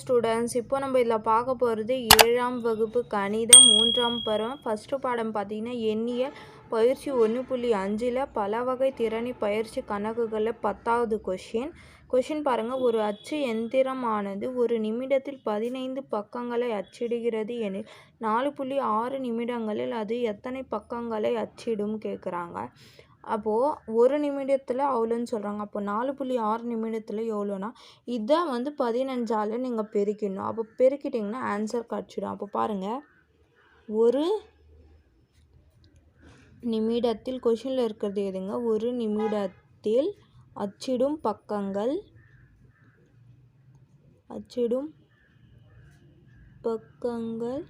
Students இப்போ நம்ம இதில் பார்க்க போகிறது ஏழாம் வகுப்பு கணிதம் மூன்றாம் பருவம். ஃபஸ்ட்டு பாடம் பார்த்தீங்கன்னா எண்ணியல் பயிற்சி ஒன்று புள்ளி அஞ்சில் பல வகை திறனி பயிற்சி கணக்குகளில் பத்தாவது கொஷின் கொஷின் பாருங்கள் ஒரு அச்சு எந்திரமானது ஒரு நிமிடத்தில் பதினைந்து பக்கங்களை அச்சிடுகிறது எனில் நாலு புள்ளி ஆறு நிமிடங்களில் அது எத்தனை பக்கங்களை அச்சிடும் கேட்குறாங்க. அப்போது ஒரு நிமிடத்தில் அவ்வளோன்னு சொல்கிறாங்க அப்போ நாலு புள்ளி ஆறு நிமிடத்தில் எவ்வளோனா இதை வந்து பதினஞ்சால் நீங்கள் பெருக்கிடணும். அப்போ பெருக்கிட்டிங்கன்னா ஆன்சர் கிடச்சிடும். அப்போ பாருங்கள் ஒரு நிமிடத்தில் கொஷினில் இருக்கிறது எதுங்க? ஒரு நிமிடத்தில் அச்சிடும் பக்கங்கள் அச்சிடும் பக்கங்கள்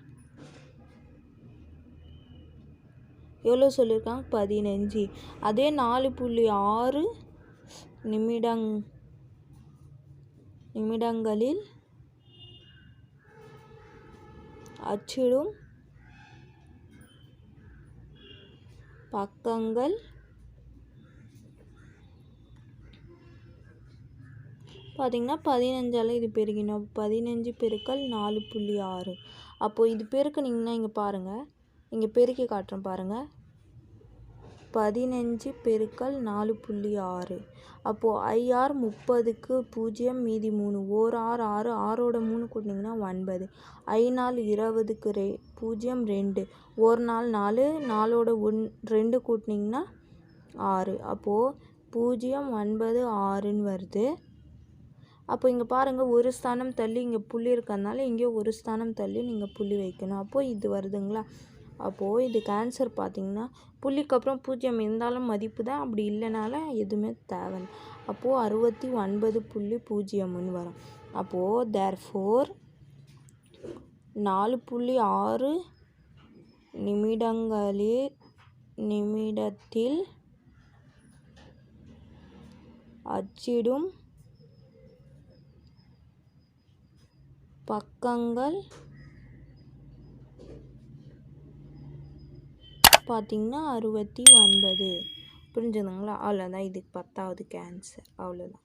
எவ்வளோ சொல்லியிருக்காங்க? பதினஞ்சு. அதே நாலு புள்ளி ஆறு நிமிடங் நிமிடங்களில் அச்சிடும் பக்கங்கள் பார்த்தீங்கன்னா பதினஞ்சால் இது பெருகினோம். பதினஞ்சு பெருக்கல் நாலு புள்ளி ஆறு. அப்போது இது பெருக்குனிங்கன்னா இங்கே பாருங்கள் இங்கே பெருக்கி காட்டுறோம் பாருங்கள் பதினஞ்சு பெருக்கல் நாலு புள்ளி ஆறு. அப்போது ஐஆர் முப்பதுக்கு பூஜ்ஜியம் மீதி மூணு. ஓர் ஆறு ஆறு. ஆறோட மூணு கூட்டினீங்கன்னா ஒன்பது. ஐ நாள் இருபதுக்கு ரெ பூஜ்ஜியம் ரெண்டு. ஒரு நாள் நாலு. நாலோட ஒன் ரெண்டு கூட்டினீங்கன்னா ஆறு. அப்போது பூஜ்ஜியம் ஒன்பது ஆறுன்னு வருது. அப்போ இங்கே பாருங்கள் ஒரு ஸ்தானம் தள்ளி இங்கே புள்ளி இருக்கிறதுனால இங்கே ஒரு ஸ்தானம் தள்ளி நீங்கள் புள்ளி வைக்கணும். அப்போது இது வருதுங்களா? அப்போது இதுக்கு ஆன்சர் பார்த்திங்கன்னா புள்ளிக்கு அப்புறம் பூஜ்ஜியம் இருந்தாலும் மதிப்பு தான். அப்படி இல்லைனால எதுவுமே தேவை அப்போது அறுபத்தி ஒன்பது புள்ளி பூஜ்ஜியம்னு வரும். அப்போது தேர் ஃபோர் நாலு புள்ளி ஆறு நிமிடங்களில் நிமிடத்தில் அச்சிடும் பக்கங்கள் பார்த்திங்கன்னா அறுபத்தி ஒன்பது. புரிஞ்சுதுங்களா? அவ்வளோதான் இதுக்கு பத்தாவது கேன்சர் அவ்வளோதான்.